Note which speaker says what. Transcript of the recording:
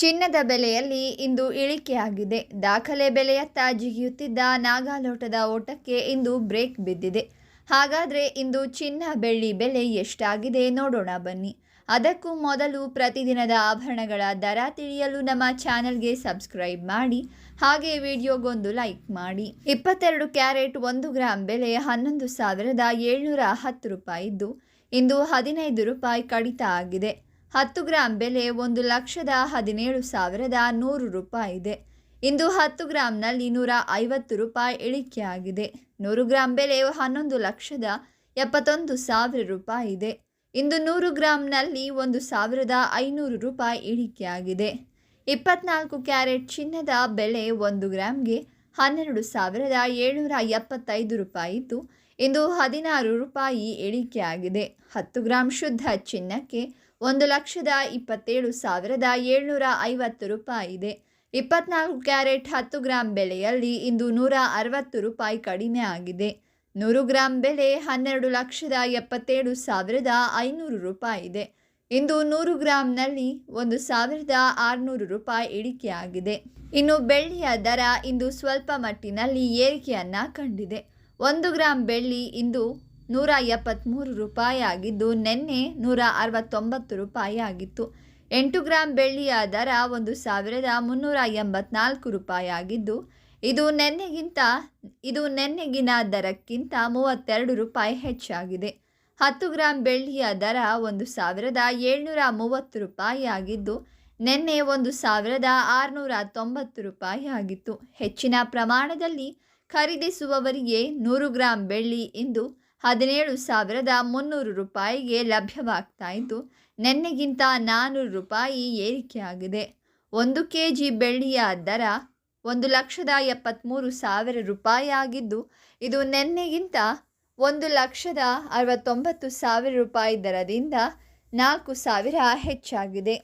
Speaker 1: ಚಿನ್ನದ ಬೆಲೆಯಲ್ಲಿ ಇಂದು ಇಳಿಕೆಯಾಗಿದೆ. ದಾಖಲೆ ಬೆಲೆಯತ್ತ ಜಿಗಿಯುತ್ತಿದ್ದ ನಾಗಾಲೋಟದ ಓಟಕ್ಕೆ ಇಂದು ಬ್ರೇಕ್ ಬಿದ್ದಿದೆ. ಹಾಗಾದರೆ ಇಂದು ಚಿನ್ನ ಬೆಳ್ಳಿ ಬೆಲೆ ಎಷ್ಟಾಗಿದೆ ನೋಡೋಣ ಬನ್ನಿ. ಅದಕ್ಕೂ ಮೊದಲು ಪ್ರತಿದಿನದ ಆಭರಣಗಳ ದರ ತಿಳಿಯಲು ನಮ್ಮ ಚಾನೆಲ್ಗೆ ಸಬ್ಸ್ಕ್ರೈಬ್ ಮಾಡಿ, ಹಾಗೆ ವಿಡಿಯೋಗೊಂದು ಲೈಕ್ ಮಾಡಿ. ಇಪ್ಪತ್ತೆರಡು ಕ್ಯಾರೆಟ್ ಒಂದು ಗ್ರಾಂ ಬೆಲೆ ಹನ್ನೊಂದು ಸಾವಿರದ ಏಳ್ನೂರ ಹತ್ತು ರೂಪಾಯಿ ಇದ್ದು ಇಂದು ಹದಿನೈದು ರೂಪಾಯಿ ಕಡಿತ ಆಗಿದೆ. ಹತ್ತು ಗ್ರಾಂ ಬೆಲೆ ಒಂದು ಲಕ್ಷದ ಹದಿನೇಳು ಸಾವಿರದ ನೂರು ರೂಪಾಯಿ ಇದೆ. ಇಂದು ಹತ್ತು ಗ್ರಾಂನಲ್ಲಿ ನೂರ ಐವತ್ತು ರೂಪಾಯಿ ಇಳಿಕೆಯಾಗಿದೆ. ನೂರು ಗ್ರಾಂ ಬೆಲೆ ಹನ್ನೊಂದು ಲಕ್ಷದ ಎಪ್ಪತ್ತೊಂದು ಸಾವಿರ ರೂಪಾಯಿ ಇದೆ. ಇಂದು ನೂರು ಗ್ರಾಂನಲ್ಲಿ ಒಂದು ಸಾವಿರದ ಐನೂರು ರೂಪಾಯಿ ಇಳಿಕೆಯಾಗಿದೆ. ಇಪ್ಪತ್ನಾಲ್ಕು ಕ್ಯಾರೆಟ್ ಚಿನ್ನದ ಬೆಲೆ ಒಂದು ಗ್ರಾಮ್ಗೆ ಹನ್ನೆರಡು ಸಾವಿರದ ಏಳ್ನೂರ ಎಪ್ಪತ್ತೈದು ರೂಪಾಯಿ ಇದ್ದು ಇಂದು ಹದಿನಾರು ರೂಪಾಯಿ ಇಳಿಕೆಯಾಗಿದೆ. ಹತ್ತು ಗ್ರಾಂ ಶುದ್ಧ ಚಿನ್ನಕ್ಕೆ ಒಂದು ಲಕ್ಷದ ಇಪ್ಪತ್ತೇಳು ಸಾವಿರದ ಏಳ್ನೂರ ಐವತ್ತು ರೂಪಾಯಿ ಇದೆ. ಇಪ್ಪತ್ನಾಲ್ಕು ಕ್ಯಾರೆಟ್ ಹತ್ತು ಗ್ರಾಂ ಬೆಲೆಯಲ್ಲಿ ಇಂದು ನೂರ ಅರವತ್ತು ರೂಪಾಯಿ ಕಡಿಮೆ ಆಗಿದೆ. ನೂರು ಗ್ರಾಂ ಬೆಲೆ ಹನ್ನೆರಡು ಲಕ್ಷದ ಎಪ್ಪತ್ತೇಳು ಸಾವಿರದ ಐನೂರು ರೂಪಾಯಿ ಇದೆ. ಇಂದು ನೂರು ಗ್ರಾಂನಲ್ಲಿ ಒಂದು ಸಾವಿರದ ಆರುನೂರು ರೂಪಾಯಿ ಇಳಿಕೆಯಾಗಿದೆ. ಇನ್ನು ಬೆಳ್ಳಿಯ ದರ ಇಂದು ಸ್ವಲ್ಪ ಮಟ್ಟಿನಲ್ಲಿ ಏರಿಕೆಯನ್ನು ಕಂಡಿದೆ. ಒಂದು ಗ್ರಾಂ ಬೆಳ್ಳಿ ಇಂದು ನೂರ ಎಪ್ಪತ್ತ್ಮೂರು ರೂಪಾಯಿ ಆಗಿದ್ದು, ನಿನ್ನೆ ನೂರ ಅರವತ್ತೊಂಬತ್ತು ರೂಪಾಯಿ ಆಗಿತ್ತು. ಎಂಟು ಗ್ರಾಂ ಬೆಳ್ಳಿಯ ದರ ಒಂದು ಸಾವಿರದ ಮುನ್ನೂರ ಎಂಬತ್ನಾಲ್ಕು ರೂಪಾಯಿ ಆಗಿದ್ದು, ಇದು ನೆನ್ನೆಗಿಂತ, ಇದು ನೆನ್ನೆಗಿನ ದರಕ್ಕಿಂತ ಮೂವತ್ತೆರಡು ರೂಪಾಯಿ ಹೆಚ್ಚಾಗಿದೆ. ಹತ್ತು ಗ್ರಾಂ ಬೆಳ್ಳಿಯ ದರ ಒಂದು ಸಾವಿರದ ಏಳ್ನೂರ ಮೂವತ್ತು ರೂಪಾಯಿ ಆಗಿದ್ದು, ನಿನ್ನೆ ಒಂದು ಸಾವಿರದ ಆರುನೂರ ತೊಂಬತ್ತು ರೂಪಾಯಿ ಆಗಿತ್ತು. ಹೆಚ್ಚಿನ ಪ್ರಮಾಣದಲ್ಲಿ ಖರೀದಿಸುವವರಿಗೆ ನೂರು ಗ್ರಾಂ ಬೆಳ್ಳಿ ಇಂದು ಹದಿನೇಳು ಸಾವಿರದ ಮುನ್ನೂರು ರೂಪಾಯಿಗೆ ಲಭ್ಯವಾಗ್ತಾ ಇದ್ದು ನಿನ್ನೆಗಿಂತ ನಾನ್ನೂರು ರೂಪಾಯಿ ಏರಿಕೆಯಾಗಿದೆ. ಒಂದು ಕೆ ಜಿ ಬೆಳ್ಳಿಯ ದರ ಒಂದು ಲಕ್ಷದ ಎಪ್ಪತ್ತ್ಮೂರು ಸಾವಿರ ರೂಪಾಯಿ ಆಗಿದ್ದು, ಇದು ನಿನ್ನೆಗಿಂತ ಒಂದು ಲಕ್ಷದ ಅರವತ್ತೊಂಬತ್ತು ಸಾವಿರ ರೂಪಾಯಿ ದರದಿಂದ ನಾಲ್ಕು ಸಾವಿರ ಹೆಚ್ಚಾಗಿದೆ.